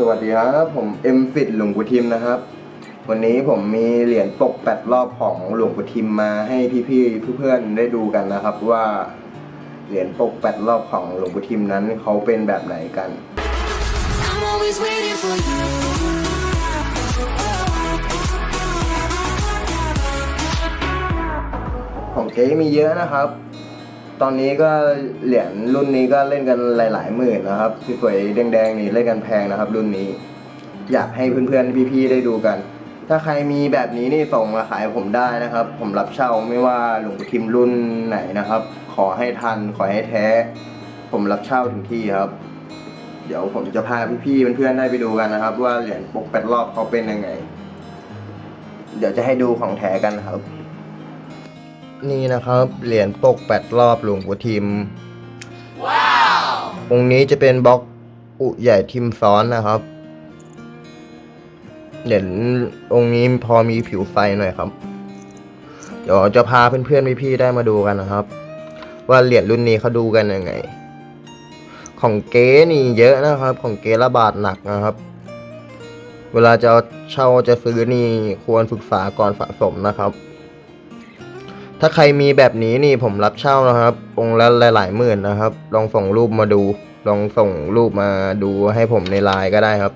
สวัสดีครับ ผมเอ็มฟิตหลวงปู่ทิมนะครับ วันนี้ผมมีเหรียญปกแปดรอบของหลวงปู่ทิมมาให้พี่ๆเพื่อนๆได้ดูกันนะครับ ว่าเหรียญปกแปดรอบของหลวงปู่ทิมนั้นเขาเป็นแบบไหนกัน I'm always waiting for you. ของเก๊มีเยอะนะครับ ตอนนี้ก็เหรียญรุ่นนี้ก็เล่นกันหลาย ๆ หมื่นนะครับสวยแดงๆนี่เล่นกันแพงนะครับ รุ่นนี้ อยากให้เพื่อนๆพี่ๆได้ดูกัน ถ้าใครมีแบบนี้นี่ส่งมาขายผมได้นะครับ ผมรับเช่าไม่ว่าหลวงปู่ทิมรุ่นไหนนะครับ ขอให้ทันขอให้แท้ ผมรับเช่าถึงที่ครับ เดี๋ยวผมจะพาพี่ๆเพื่อนๆได้ไปดูกันนะครับ ว่าเหรียญปกแปดรอบเขาเป็นยังไง เดี๋ยวจะให้ดูของแท้กันนะครับ นี่นะครับ เหรียญปกแปดรอบหลวงปู่ทิม ว้าวองค์นี้จะเป็นบล็อกอุใหญ่ทิมซ้อนนะครับ เหรียญองค์นี้พอมีผิวไฟหน่อยครับ เดี๋ยวจะพาเพื่อนๆพี่ๆได้มาดูกันนะครับ ว่าเหรียญรุ่นนี้เขาดูกันยังไง ของเก๊นี่เยอะนะครับ ของเก๊ระบาดหนักนะครับ เวลาจะเช่าจะซื้อนี่ควรศึกษาก่อนสะสมนะครับ ถ้าใครมีแบบนี้นี่ผมรับเช่านะครับ องค์ละหลายๆหมื่นนะครับ ลองส่งรูปมาดู ลองส่งรูปมาดูให้ผมในไลน์ก็ได้ครับ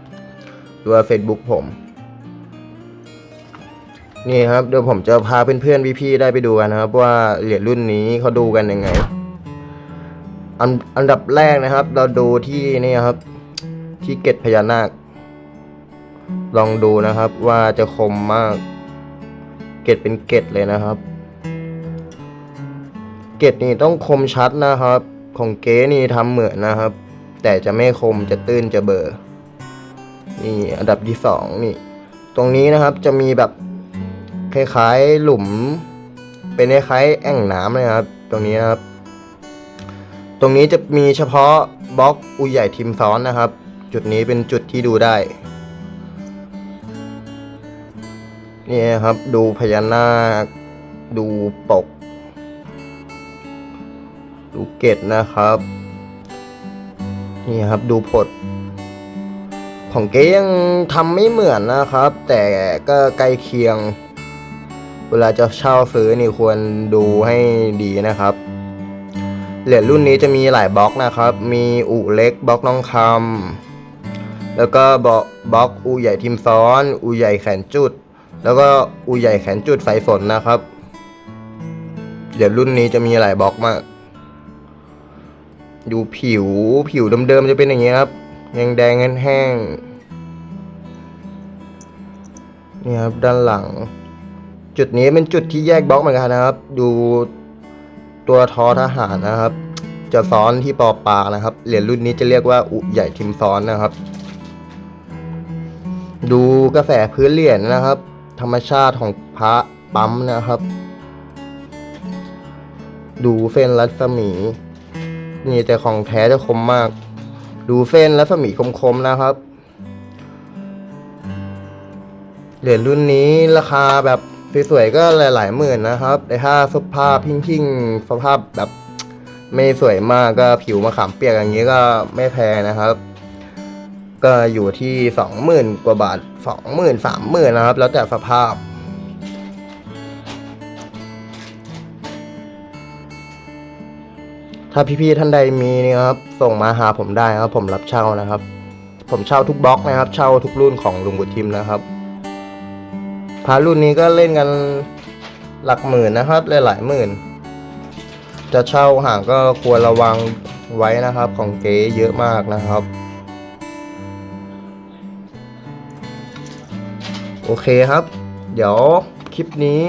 หรือว่า Facebook ผม นี่ครับเดี๋ยวผมจะพาเพื่อนๆพี่ๆได้ไปดูกันนะครับ ว่าเหรียญรุ่นนี้เขาดูกันยังไง อันอันดับแรกนะครับ เราดูที่นี่ครับ ที่เกตพญานาค ลองดูนะครับว่าจะคมมาก เกตเป็นเกตเลยนะครับ เกตนี่ต้องคมชัดนะครับ ของเก๋นี่ทำเหมือนนะครับ แต่จะไม่คมจะตื้นจะเบอร์นี่อันดับที่สองนี่ตรงนี้นะครับจะมีแบบคล้ายๆหลุม เป็นคล้ายๆแอ่งน้ำนะครับ ตรงนี้นะครับ ตรงนี้จะมีเฉพาะบล็อกอุใหญ่ทิมซ้อนนะครับ จุดนี้เป็นจุดที่ดูได้นี่ครับดูพญานาคดูปก ดูเกตนะครับ นี่ครับดูผดของเก๊ยังทำไม่เหมือนนะครับ แต่ก็ใกล้เคียง เวลาจะเช่าซื้อนี่ควรดูให้ดีนะครับเหรียญรุ่นนี้จะมีหลายบล็อกนะครับ มีอูเล็กบล็อกน้องคำแล้วก็บล็อกบล็อกอูใหญ่ทิมซ้อน อูใหญ่แขนจุด แล้วก็อูใหญ่แขนจุดไฟฝนนะครับเหรียญรุ่นนี้จะมีหลายบล็อกมาก ดูผิวผิวเดิมๆจะเป็นอย่างนี้ครับยังแดงแห้งนี่ครับด้านหลัง จุดนี้เป็นจุดที่แยกบล็อกเหมือนกันนะครับ ดูตัวทอทหารนะครับ จะซ้อนที่ปอปานะครับเหรียญรุ่นนี้จะเรียกว่าอุใหญ่ทิมซ้อนนะครับ ดูกระแสพื้นเหรียญนะครับ ธรรมชาติของพระปั๊มนะครับ ดูเส้นรัศมี นี่แต่ของแท้จะคมมาก ดูเส้นรัศมีคมๆนะครับ เหรียญรุ่นนี้ราคาแบบสวยๆก็หลายๆหมื่นนะครับ แต่ถ้าสภาพพิ้งๆสภาพแบบไม่สวยมากก็ผิวมะขามเปียกอย่างนี้ก็ไม่แพงนะครับ ก็อยู่ที่สองหมื่นกว่าบาทสองหมื่นสามหมื่นนะครับ แล้วแต่สภาพ ถ้าพี่ๆท่านใดมีนี่ครับส่งมาหาผมได้ครับผมรับเช่านะครับ ผมเช่าทุกบล็อกนะครับ เช่าทุกรุ่นของลุงบุทิมนะครับพารุ่นนี้ก็เล่นกันหลักหมื่นนะครับ หลายๆหมื่น จะเช่าห่างก็ควรระวังไว้นะครับ ของเก๋เยอะมากนะครับโอเคครับ เดี๋ยวคลิปนี้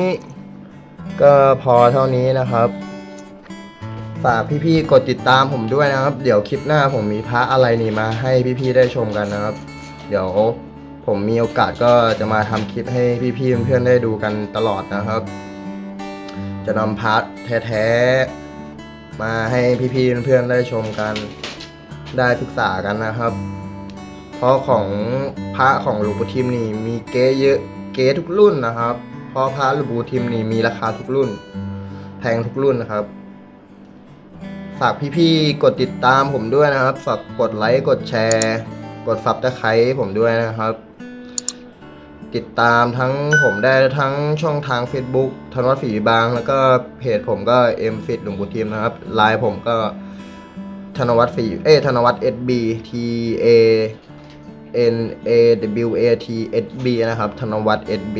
ก็พอเท่านี้นะครับ ฝากพี่ๆกดติดตามผมด้วยนะครับ เดี๋ยวคลิปหน้าผมมีพระอะไรนี่มาให้พี่ๆได้ชมกันนะครับ เดี๋ยวผมมีโอกาสก็จะมาทำคลิปให้พี่ๆเพื่อนๆได้ดูกันตลอดนะครับ จะนำพระแท้ๆมาให้พี่ๆเพื่อนๆได้ชมกันได้ศึกษากันนะครับ เพราะของพระของหลวงปู่ทิมนี่มีเก๊เยอะเก๊ทุกรุ่นนะครับ เพราะพระหลวงปู่ทิมนี่มีราคาทุกรุ่น แพงทุกรุ่นนะครับ ฝากพี่ๆ กดติดตามผมด้วยนะครับ ฝากกดไลค์ กดแชร์ กดซับตะไคร้ผมด้วยนะครับ ติดตามทั้งผมได้ทั้งช่องทาง Facebook ธนวัฒน์ฝีบาง แล้วก็เพจผมก็ M Fit หลวงปู่ทิมนะครับไลน์ผมก็ธนวัฒน์ฝีเอยธนวัฒน์ SB T A N A W A T S B นะครับ ธนวัฒน์ SB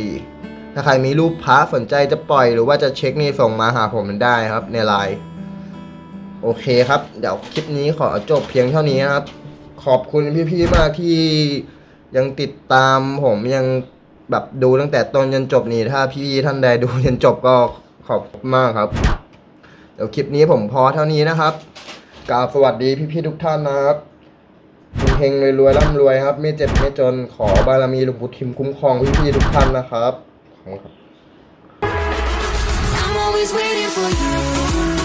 ถ้าใครมีรูปพระสนใจจะปล่อยหรือว่าจะเช็คนี่ส่งมาหาผมได้ครับในไลน์ โอเคครับ เดี๋ยวคลิปนี้ขอจบเพียงเท่านี้นะครับ ขอบคุณพี่ๆมากที่ยังติดตามผมยังแบบดูตั้งแต่ต้นจนจบนี่ถ้าพี่ท่านใดดูจนจบก็ขอบคุณมากครับ เดี๋ยวคลิปนี้ผมพอเท่านี้นะครับกล่าวสวัสดีพี่ๆทุกท่านนะครับเฮงรวยๆร่ำรวยครับ ไม่เจ็บไม่จนขอบารมีหลวงปู่ทิมคุ้มครองพี่ๆทุกท่านนะครับขอบคุณครับ